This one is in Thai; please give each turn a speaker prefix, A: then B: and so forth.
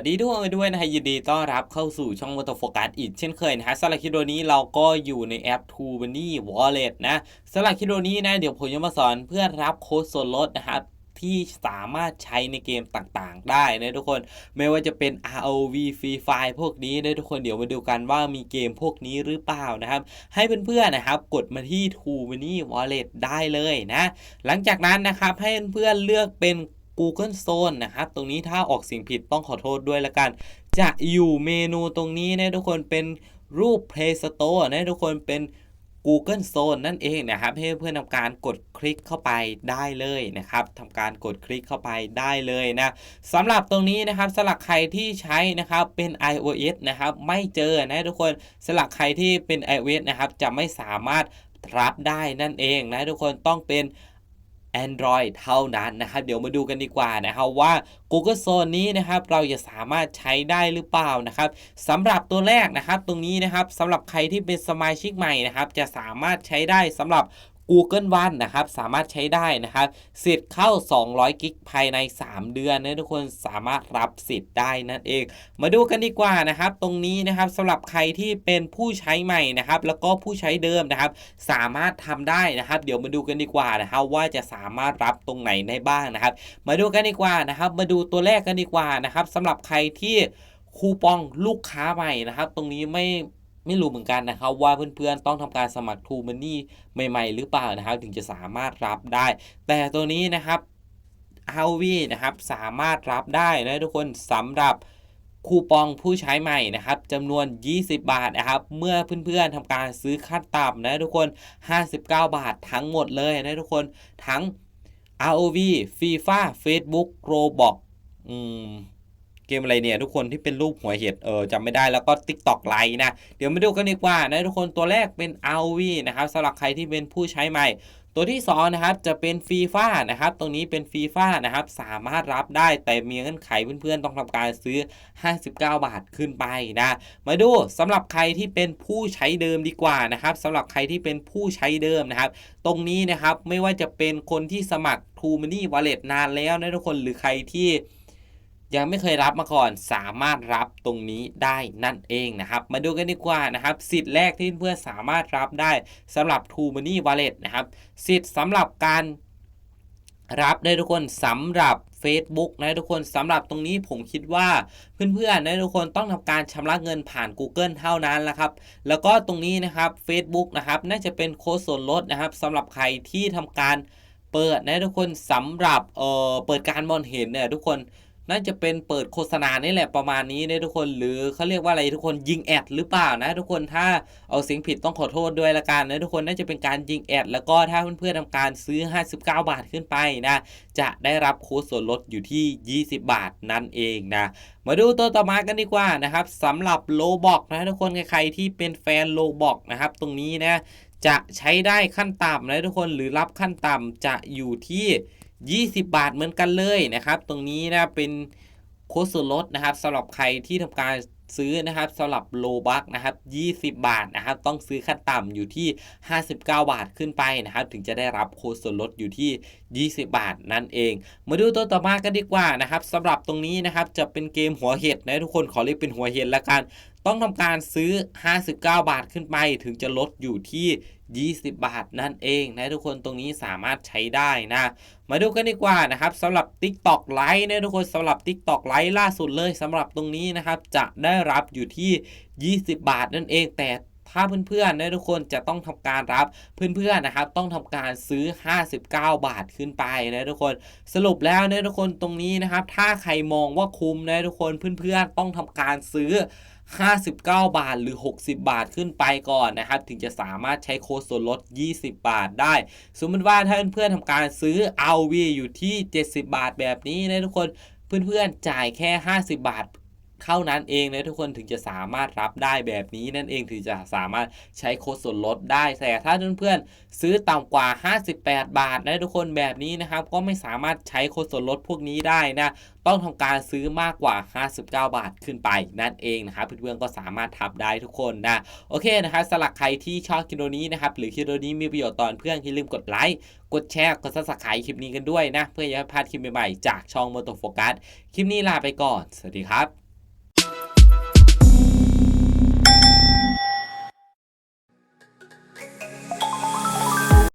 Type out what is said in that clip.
A: วัสดีทุกคนด้วยนะฮะยินดีต้อนรับเข้าสู่ช่องมอเตอร์โฟกัสอีกเช่นเคยนะฮะสำหรับคลิปวิดโอนี้เราก็อยู่ในแอป t o b a n y Wallet นะสำหรับคลิปวิดีโอนี้นะเดี๋ยวผมจะมาสอนเพื่อรับโค้ดส่วนลดนะครับที่สามารถใช้ในเกมต่างๆ ได้นะทุกคนไม่ว่าจะเป็น ROV Free Fire พวกนี้นะทุกคนเดี๋ยวมาดูกันว่ามีเกมพวกนี้หรือเปล่านะครับ ให้เพื่อนๆนะครับ กดมาที่ t o b a n y Wallet ได้เลยนะ หลังจากนั้นนะครับให้เพื่อนๆเลือกเป็น Google Zone นะครับ ตรงนี้ถ้าออกสียงผิดต้องขอโทษด้วยละกัน จะอยู่เมนูตรงนี้นะทุกคนเป็นรูป Play Store นะทุกคนเป็น Google Zone นั่นเองนะครับให้เพื่อนทำการกดคลิกเข้าไปได้เลยนะครับทำการกดคลิกเข้าไปได้เลยนะสำหรับตรงนี้นะครับสำหรับใครที่ใช้นะครับเป็น iOS นะครับไม่เจอนะทุกคนสำหรับใครที่เป็น iOS นะครับจะไม่สามารถรับได้นั่นเองนะทุกคนต้องเป็น Android เท่านั้นนะครับเดี๋ยวมาดูกันดีกว่านะครับว่า Google Zone นี้นะครับเราจะสามารถใช้ได้หรือเปล่านะครับสำหรับตัวแรกนะครับตรงนี้นะครับสำหรับใครที่เป็นสมาชิกใหม่นะครับจะสามารถใช้ได้สำหรับ Google One นะครับ สามารถใช้ได้นะครับ สิทธิ์เข้า 200 กิกภายใน 3 เดือนนะทุกคนสามารถรับสิทธิ์ได้นั่นเอง มาดูกันดีกว่านะครับ ตรงนี้นะครับสำหรับใครที่เป็นผู้ใช้ใหม่นะครับ แล้วก็ผู้ใช้เดิมนะครับ สามารถทำได้นะครับ เดี๋ยวมาดูกันดีกว่านะครับ ว่าจะสามารถรับตรงไหนได้บ้างนะครับ มาดูกันดีกว่านะครับ มาดูตัวแรกกันดีกว่านะครับสำหรับใครที่คูปองลูกค้าใหม่นะครับ ตรงนี้ไม่ ไม่รู้เหมือนกันนะครับว่าเพื่อนๆต้องทำการสมัคร True Money ใหม่ๆ หรือเปล่านะครับ ถึงจะสามารถรับได้ แต่ตัวนี้นะครับ RV นะครับสามารถรับได้นะทุกคนสำหรับคูปองผู้ใช้ใหม่นะครับจำนวน 20 บาทนะครับเมื่อเพื่อนๆทำการซื้อขั้นต่ำนะทุกคน 59 บาททั้งหมดเลยนะทุกคนทั้ง ROV FIFA Facebook Roblox อืม เกมอะไรเนี่ยทุกคนที่เป็นรูปหัวเห็ดเออจำไม่ได้แล้วก็ TikTok ไลน์นะ เดี๋ยวมาดูกันดีกว่านะทุกคนตัวแรกเป็น RV นะครับสำหรับใครที่เป็นผู้ใช้ใหม่ตัวที่2นะครับจะเป็นฟีฟ่านะครับตรงนี้เป็นฟีฟ่านะครับสามารถรับได้แต่มีเงื่อนไขเพื่อนๆต้องทำการซื้อ 59 บาทขึ้นไปนะมาดูสำหรับใครที่เป็นผู้ใช้เดิมดีกว่านะครับสำหรับใครที่เป็นผู้ใช้เดิมนะครับตรงนี้นะครับไม่ว่าจะเป็นคนที่สมัคร True Money Wallet นานแล้วนะทุกคนหรือใครที่ ยังไม่เคยรับมาก่อนสามารถรับตรงนี้ได้นั่นเองนะครับ มาดูกันดีกว่านะครับ สิทธิ์แรกที่เพื่อนสามารถรับได้สำหรับ True Money Wallet นะครับ สิทธิ์สำหรับการรับได้ทุกคนสำหรับ Facebook นะทุกคนสำหรับตรงนี้ผมคิดว่าเพื่อนๆนะทุกคนต้องทำการชำระเงินผ่าน Google เท่านั้นละครับ แล้วก็ตรงนี้นะครับ Facebook นะครับน่าจะเป็นโค้ดส่วนลดนะครับสำหรับใครที่ทำการเปิดนะทุกคนสำหรับเอ่อเปิดการมองเห็นเนี่ยทุกคน น่าจะเป็นเปิดโฆษณานี่แหละประมาณนี้นะทุกคนหรือเขาเรียกว่าอะไรทุกคนยิงแอดหรือเปล่านะทุกคนถ้าเอาเสียงผิดต้องขอโทษด้วยละกันนะทุกคนน่าจะเป็นการยิงแอดแล้วก็ถ้าเพื่อนๆทำการซื้อ 59 บาทขึ้นไปนะจะได้รับโค้ดส่วนลดอยู่ที่ 20 บาทนั่นเองนะมาดูตัวต่อมากันดีกว่านะครับสำหรับโลบอกนะทุกคนใครๆที่เป็นแฟนโลบอกนะครับตรงนี้นะจะใช้ได้ขั้นต่ำนะทุกคนหรือรับขั้นต่ำจะอยู่ที่ 20 บาทเหมือนกันเลยนะครับ ตรงนี้นะเป็นโค้ดส่วนลดนะครับสำหรับใครที่ทำการซื้อนะครับสำหรับโลบักนะครับ20 บาทนะครับ ต้องซื้อขั้นต่ำอยู่ที่ 59 บาทขึ้นไปนะครับ ถึงจะได้รับโค้ดส่วนลดอยู่ที่ 20 บาทนั่นเอง มาดูตัวต่อมากันดีกว่านะครับสำหรับตรงนี้นะครับจะเป็นเกมหัวเห็ดนะทุกคนขอเรียกเป็นหัวเห็ดละกัน ต้องทำการซื้อ 59 บาทขึ้นไปถึงจะลดอยู่ที่ 20 บาทนั่นเองนะทุกคนตรงนี้สามารถใช้ได้นะ มาดูกันดีกว่านะครับสำหรับ TikTok ไลฟ์นะทุกคนสำหรับ TikTok ไลฟ์ล่าสุดเลยสำหรับตรงนี้นะครับจะได้รับอยู่ที่ 20 บาทนั่นเองแต่ถ้าเพื่อนๆนะทุกคนจะต้องทำการรับเพื่อนๆนะครับ ต้องทำการซื้อ 59 บาทขึ้นไปนะทุกคนสรุปแล้วนะทุกคนตรงนี้นะครับ ถ้าใครมองว่าคุ้มนะทุกคนเพื่อนๆต้องทำการซื้อ 59 บาทหรือ 60 บาทขึ้นไปก่อนนะครับ ถึงจะสามารถใช้โค้ดส่วนลด 20 บาทได้ สมมติว่าถ้าเพื่อนๆทำการซื้อ RV อยู่ที่ 70 บาทแบบนี้นะทุกคนเพื่อนๆจ่ายแค่ 50 บาท เท่านั้นเองนะทุกคนถึงจะสามารถรับได้แบบนี้นั่นเองถึงจะสามารถใช้โค้ดส่วนลดได้ แต่ถ้าเพื่อนๆซื้อต่ำกว่า 58 บาทนะทุกคนแบบนี้นะครับก็ไม่สามารถใช้โค้ดส่วนลดพวกนี้ได้นะต้องทำการซื้อมากกว่า 59 บาทขึ้นไปนั่นเองนะครับเพื่อนๆก็สามารถทำได้ทุกคนนะโอเคนะครับสำหรับใครที่ชอบคลิปนี้นะครับหรือคลิปนี้มีประโยชน์ตอนเพื่อนอย่าลืมกดไลค์กดแชร์กดซับสไครต์คลิปนี้กันด้วยนะ เพื่ออย่พลาดคลิปใหม่ๆจากช่องมอเตอร์โฟกัสคลิปนี้ลาไปก่อน สวัสดีครับ